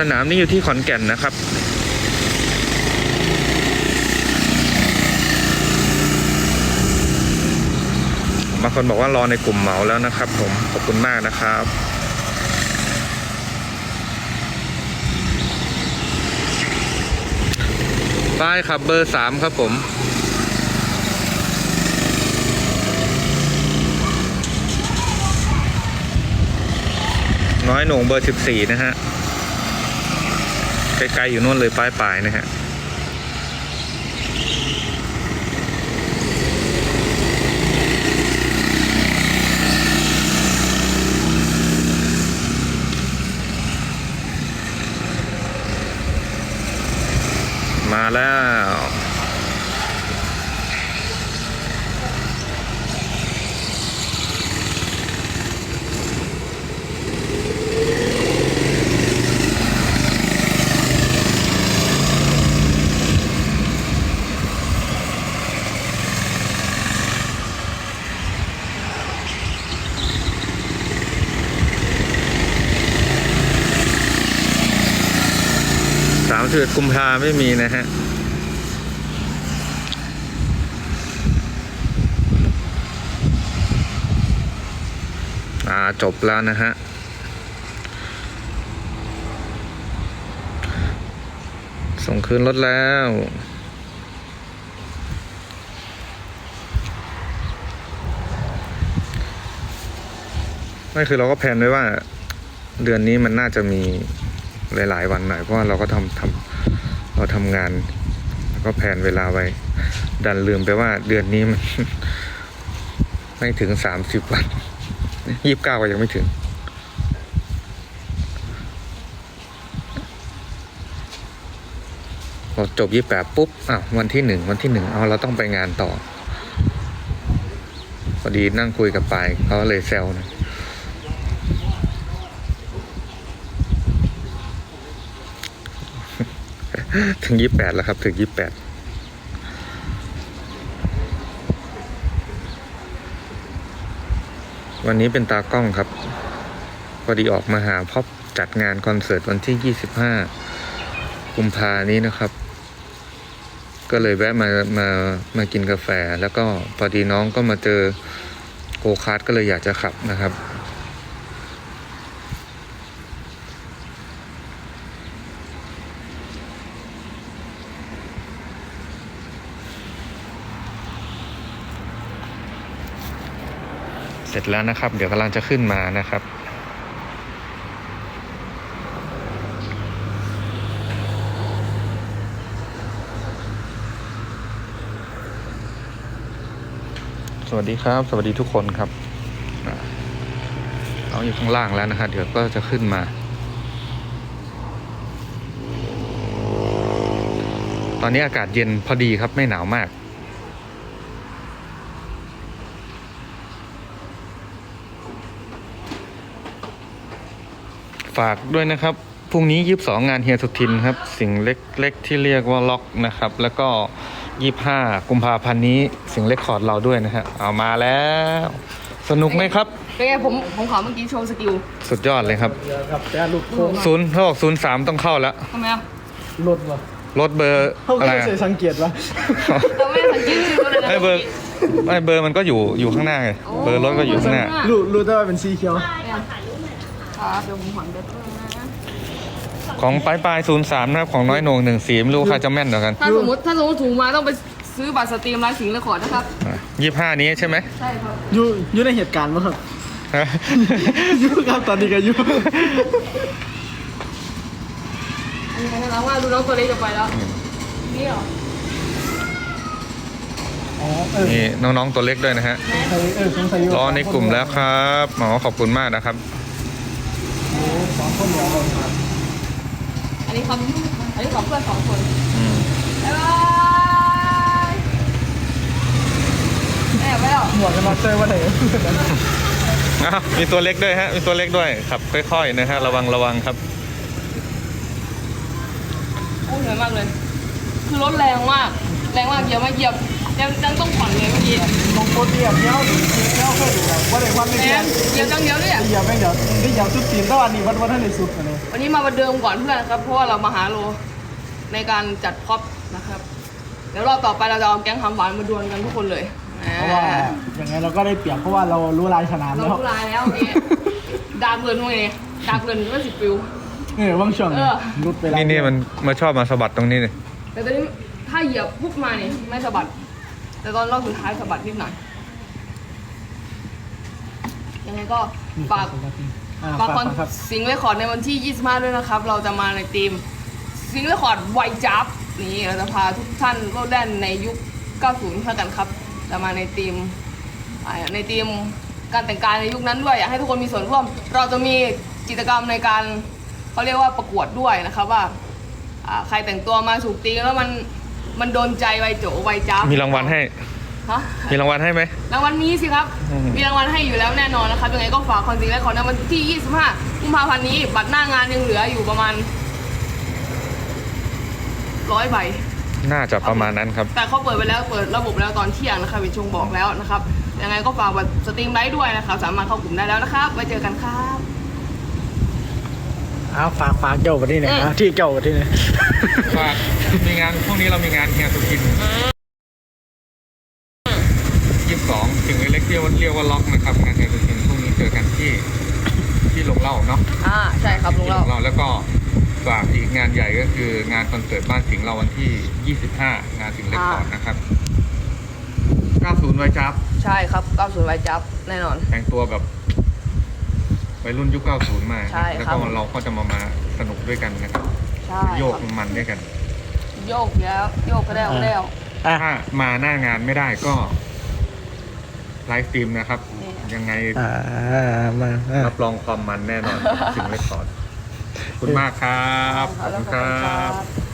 สนามนี้อยู่ที่ขอนแก่นนะครับ บางคนบอกว่ารอในกลุ่มเหมาแล้วนะครับ ผมขอบคุณมากนะครับป้ายครับเบอร์สามครับผมน้อยหน่งเบอร์สิบสี่นะฮะ ไกลๆอยู่นู่นเลยป้ายปลายๆนะฮะมาแล้ว สิบเอ็ดกุมภาไม่มีนะฮะอ่าจบแล้วนะฮะส่งคืนรถแล้วไม่คือเราก็แพลนไว้ว่า เดือนนี้มันน่าจะมี หลาย ๆ วันหน่อยเพราะว่าเราก็ทำทำเราทำงานแล้วก็แผนเวลาไว้ ดันลืมไปว่าเดือนนี้มันไม่ถึงสามสิบวันยี่สิบเก้าก็ยังไม่ถึง พอจบยี่แปดปุ๊บอ้าววันที่หนึ่งวันที่หนึ่งเอาเราต้องไปงานต่อ พอดีนั่งคุยกับปายเขาเลยแซวนะ ถึงยี่แปดแล้วครับ ถึงยี่แปดวันนี้เป็นตากล้องครับ พอดีออกมาหาพอบจัดงานคอนเสิร์ตวันที่ยี่สิบห้ากุมภานี้นะครับ ก็เลยแวะมามามากินกาแฟ แล้วก็พอดีน้องก็มาเจอโกคาร์ดก็เลยอยากจะขับนะครับ เสร็จแล้วนะครับ เดี๋ยวกำลังจะขึ้นมานะครับสวัสดีครับ สวัสดีทุกคนครับอ่าองอยู่ข้างล่างแล้วนะครับเดี๋ยวก็จะขึ้นมา ตอนนี้อากาศเย็นพอดีครับไม่หนาวมาก ฝากด้วยนะครับพรุ่งนี้ยีบสองงานเฮียสุทินครับ สิ่งเล็กๆที่เรียกว่าล็อกนะครับ แล้วก็ยี่ห้ากุมภาพันธ์นี้สิ่งเล็กคอร์ดเราด้วยนะฮะเอามาแล้ว สนุกไหมครับเป็นไงผมผมขอเมื่อกี้โชว์สกิลสุดยอดเลยครับครับแต่ลูกโค้งศูนย์เขาบอกศูนย์สามต้องเข้าแล้วทำไมอะรถวะรถเบอร์เขาอะก็ไรไม่อะใส่สังเกตวะเราไม่สังเกตชื่อเขาเลยนะไอ้เบอร์ไอ้เบอร์มันก็อยู่อยู่ข้างหน้าไงเบอร์รถก็อยู่ข้างหน้ารู้รู้แต่ว่าเป็นสีเขียว ครับเดี๋ยวผมขอเดี๋ยวนะ ของปลายปลายศูนย์สามนะครับของน้อยโหนงหนึ่งสีไม่รู้ใครจะแม่นกว่ากันถ้าสมมติถ้าสมมติถูกมาต้องไปซื้อบัตรสตรีมร้านสิงห์เรคคอร์ดนะครับ ยี่ห้านี้ใช่ไหม ใช่ครับ อยู่อยู่ในเหตุการณ์มั้ครับฮะอยู่ครับตอนนี้ก็อยู่อันนี้นะว่าดูน้องตัวเล็กจะไปแล้ว นี่เหรออ๋อเออนี่น้องๆตัวเล็กด้วยนะฮะ ใส่เออสงสัยยู่ รอในกลุ่มแล้วครับหมอขอบคุณมากนะครับโอ้ สองคนเดียวเลยครับอันนี้เขาอันนี้ของเพื่อนสองคนอืมบ๊ายบายแอบไปแล้วหมวกกันน็อกเจอว่าไหนอ้าวมีตัวเล็กด้วยฮะ มีตัวเล็กด้วยขับค่อยๆนะฮะ ระวังระวังครับโอ้เหนื่อยมากเลย คือรถแรงมาก แรงมากเหยียบมาเหยียบยังยังต้องผ่อนเลยเมื่อกี้บาง คนเนี่ยเนี้ยหรือเนี้ยเคยดูแบบว่าได้วันไม่แหเดียมวเดี๋ยวจังเดียวเนี่ยเหยียบไม่เดี๋ยวนี่เหยียบสุดตีนแต่วันนี้วันวันท่านในสุดเลยวันนี้มาประเดิมก่อนเพื่อนนะครับเพราะว่าเรามาหาโลในการจัดพ็อปนะครับ เดี๋ยวรอบต่อไปเราจะเอาแก๊งคำหวานมาดวลกันทุกคนเลยเพราะว่าอย่างไงเราก็ได้เปรียบเพราะว่าเรารู้ลายสนามเราแล้วทุลายแล้ววันนี่ดาเกินพวกนี้ดาเกินก็สิบฟิวเออบางช่วงเออรุดไปแล้วนี่นี่มันมาชอบมาสะบัดตรงนี้นี่แต่ตอนนี้ถ้าเหยียบปุ๊บมาเนี่ยไม่สะบัดแต่ตอนรอบสุดท้ายสะบัดนิดหน่อย ยังไงก็ฝากอ่าฝากฝากคอนครับสิงห์เรคคอร์ดในวันที่ 25 ด้วยนะครับ เราจะมาในทีมสิงห์เรคคอร์ดไวจับนี่เราจะพาทุกท่านโลดแล่นในยุค 90เท่ากันครับจะมาในทีมอ่าในทีมการแต่งกายในยุคนั้นด้วยอยากให้ทุกคนมีส่วนร่วม เราจะมีกิจกรรมในการเขาเรียกว่าประกวดด้วยนะครับว่าอ่าใครแต่งตัวมาถูกตีแล้วมันมันโดนใจไวโจไวจับมีรางวัลให้ ฮะมีรางวัลให้ไหม รางวัลมีสิครับ อืม มีรางวัลให้อยู่แล้วแน่นอนนะครับยังไงก็ฝากคอนซีและขอในวันที่ 25 กุมภาพันธ์นี้ บัตรหน้างานยังเหลืออยู่ประมาณร้อยใบ น่าจะประมาณนั้นครับ แต่เขาเปิดไปแล้วเปิดระบบแล้วตอนเที่ยงนะครับวิชงบอกแล้วนะครับยังไงก็ฝากบัตรสตรีมไลฟ์ด้วยนะครับ สามารถเข้ากลุ่มได้แล้วนะครับไว้เจอกันครับ เอาฝากฝากเจ้าประเทศเนี่ยนะที่เจ้าประเทศเนี่ยฝากมีงานพวกนี้เรามีงานเฮียสุกินยี่สิบสองถึง เล็กเรียกว่าเรียกว่าล็อกนะครับงานเฮียสุกินพวกนี้เจอกันที่ที่ลงเหล่าเนาะอ่าใช่ครับลุงที่เราลงเหล่าแล้วก็ฝากอีกงานใหญ่ก็คืองานคอนเสิร์ตบ้านสิงห์เราวันที่ 25 งานสิงห์เล็กก่อนนะครับ 90ไว้จับ ใช่ครับ90ไวจับแน่นอน แต่งตัวแบบวัยรุ่นยุค 90 มาใช่แล้วครับก็เราก็จะมามาสนุกด้วยกันนะครับ ใช่โยกครับมันด้วยกัน โยกแล้วโยกก็ได้เอาแล้ว อะถ้ามาหน้างานไม่ได้ก็ ไลฟ์สตรีมนะครับนี่ยังไงอ่ามาอะรับรองความมันแน่นอน ถึงเรคคอร์ดขอบคุณมากครับ ขอบคุณครับบ